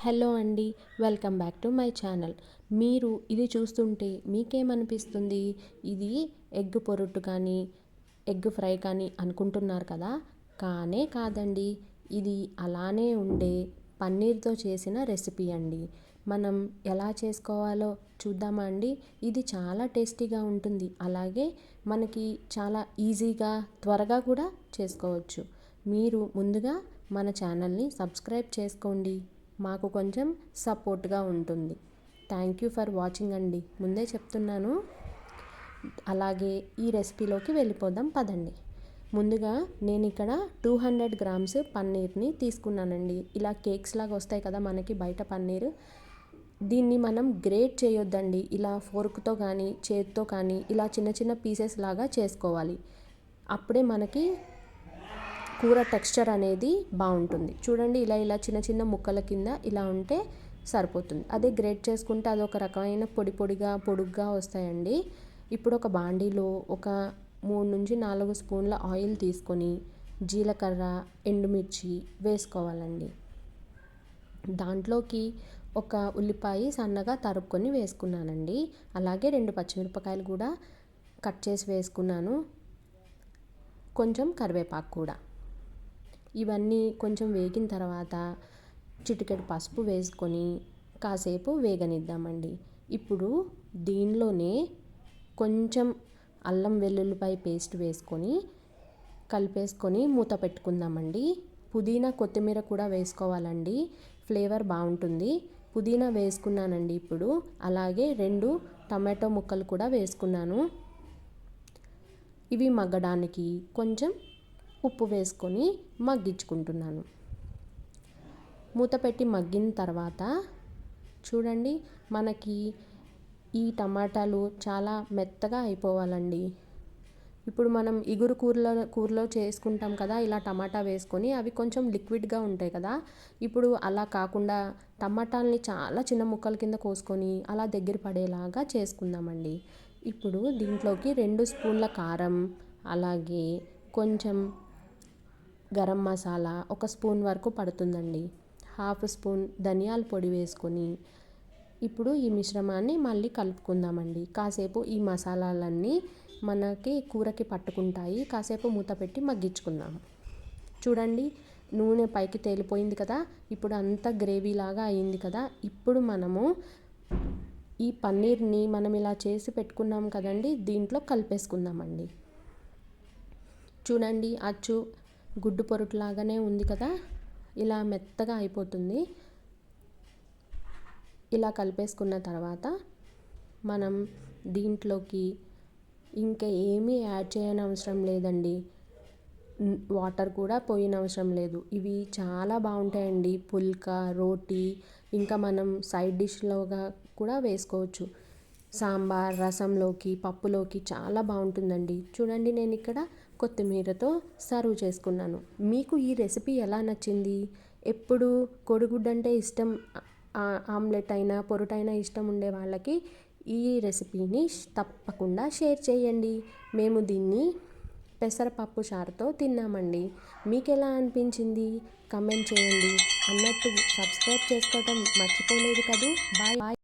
Hello అండి welcome back to my channel. మీరు ఇది చూస్తుంటే మీకేమనిపిస్తుంది? ఇది ఎగ్ పొరుట్టు కానీ ఎగ్ ఫ్రై కానీ అనుకుంటున్నారు కదా? కానే కాదండి ఇది అలానే ఉండే పన్నీర్తో చేసిన రెసిపీ అండి. మనం ఎలా చేసుకోవాలో చూద్దామా అండి? ఇది చాలా టేస్టీగా ఉంటుంది. అలాగే మనకి చాలా ఈజీగా త్వరగా కూడా చేసుకోవచ్చు. మీరు ముందుగా మన ఛానల్ని సబ్స్క్రైబ్ చేసుకోండి. మాకు కొంచెం సపోర్ట్గా ఉంటుంది. థ్యాంక్ యూ ఫర్ వాచింగ్ అండి. ముందే చెప్తున్నాను. అలాగే ఈ రెసిపీలోకి వెళ్ళిపోదాం. పదండి. ముందుగా నేను ఇక్కడ టూ హండ్రెడ్ గ్రామ్స్ పన్నీర్ని తీసుకున్నానండి. ఇలా కేక్స్ లాగా వస్తాయి కదా మనకి బయట పన్నీర్. దీన్ని మనం గ్రేట్ చేయొద్దండి. ఇలా ఫోర్క్తో కానీ చేతితో కానీ ఇలా చిన్న చిన్న పీసెస్ లాగా చేసుకోవాలి. అప్పుడే మనకి కూర టెక్స్చర్ అనేది బాగుంటుంది. చూడండి ఇలా ఇలా చిన్న చిన్న ముక్కల కింద ఇలా ఉంటే సరిపోతుంది. అదే గ్రేట్ చేసుకుంటే అది ఒక రకమైన పొడి పొడిగా పొడుగ్గా వస్తాయండి. ఇప్పుడు ఒక బాండీలో ఒక మూడు నుంచి నాలుగు స్పూన్ల ఆయిల్ తీసుకొని జీలకర్ర ఎండుమిర్చి వేసుకోవాలండి. దాంట్లోకి ఒక ఉల్లిపాయ సన్నగా తరుక్కొని వేసుకున్నానండి. అలాగే రెండు పచ్చిమిరపకాయలు కూడా కట్ చేసి వేసుకున్నాను. కొంచెం కరివేపాకు కూడా. ఇవన్నీ కొంచెం వేగిన తర్వాత చిటికెడు పసుపు వేసుకొని కాసేపు వేగనిద్దామండి. ఇప్పుడు దీనిలోనే కొంచెం అల్లం వెల్లుల్లిపాయ పేస్ట్ వేసుకొని కలిపేసుకొని మూత పెట్టుకుందామండి. పుదీనా కొత్తిమీర కూడా వేసుకోవాలండి. ఫ్లేవర్ బాగుంటుంది. పుదీనా వేసుకున్నానండి ఇప్పుడు. అలాగే రెండు టమాటో ముక్కలు కూడా వేసుకున్నాను. ఇవి మగ్గడానికి కొంచెం ఉప్పు వేసుకొని మగ్గించుకుంటున్నాను. మూత పెట్టి మగ్గిన తర్వాత చూడండి మనకి ఈ టమాటాలు చాలా మెత్తగా అయిపోవాలండి. ఇప్పుడు మనం ఇగురు కూరలో కూరలో చేసుకుంటాం కదా ఇలా టమాటా వేసుకొని అవి కొంచెం లిక్విడ్గా ఉంటాయి కదా. ఇప్పుడు అలా కాకుండా టమాటాలని చాలా చిన్న ముక్కల కింద కోసుకొని అలా దగ్గర పడేలాగా చేసుకుందామండి. ఇప్పుడు దీంట్లోకి రెండు స్పూన్ల కారం అలాగే కొంచెం గరం మసాలా ఒక స్పూన్ వరకు పడుతుందండి. హాఫ్ స్పూన్ ధనియాల పొడి వేసుకొని ఇప్పుడు ఈ మిశ్రమాన్ని మళ్ళీ కలుపుకుందామండి. కాసేపు ఈ మసాలాలన్నీ మనకి కూరకి పట్టుకుంటాయి. కాసేపు మూత పెట్టి మగ్గించుకుందాం. చూడండి నూనె పైకి తేలిపోయింది కదా? ఇప్పుడు అంత గ్రేవీ లాగా అయింది కదా? ఇప్పుడు మనము ఈ పన్నీర్ని మనం ఇలా చేసి పెట్టుకున్నాం కదండి దీంట్లో కలిపేసుకుందామండి. చూడండి అచ్చు గుడ్డు పొరుట్లాగానే ఉంది కదా? ఇలా మెత్తగా అయిపోతుంది. ఇలా కలిపేసుకున్న తర్వాత మనం దీంట్లోకి ఇంకా ఏమీ యాడ్ చేయని అవసరం లేదండి. వాటర్ కూడా పోయిన అవసరం లేదు. ఇవి చాలా బాగుంటాయండి. పుల్కా రోటీ ఇంకా మనం సైడ్ డిష్లోగా కూడా వేసుకోవచ్చు. సాంబార్ రసంలోకి పప్పులోకి చాలా బాగుంటుందండి. చూడండి నేను ఇక్కడ కొత్తిమీరతో సర్వ్ చేసుకున్నాను. మీకు ఈ రెసిపీ ఎలా నచ్చింది? ఎప్పుడు కోడిగుడ్డు అంటే ఇష్టం ఆమ్లెట్ అయినా పొరుటైనా ఇష్టం ఉండే వాళ్ళకి ఈ రెసిపీని తప్పకుండా షేర్ చేయండి. మేము దీన్ని పెసరపప్పు చారుతో తిన్నామండి. మీకు ఎలా అనిపించింది? కమెంట్ చేయండి. అన్నట్టు సబ్స్క్రైబ్ చేసుకోవటం మర్చిపోలేదు కదూ? Bye bye.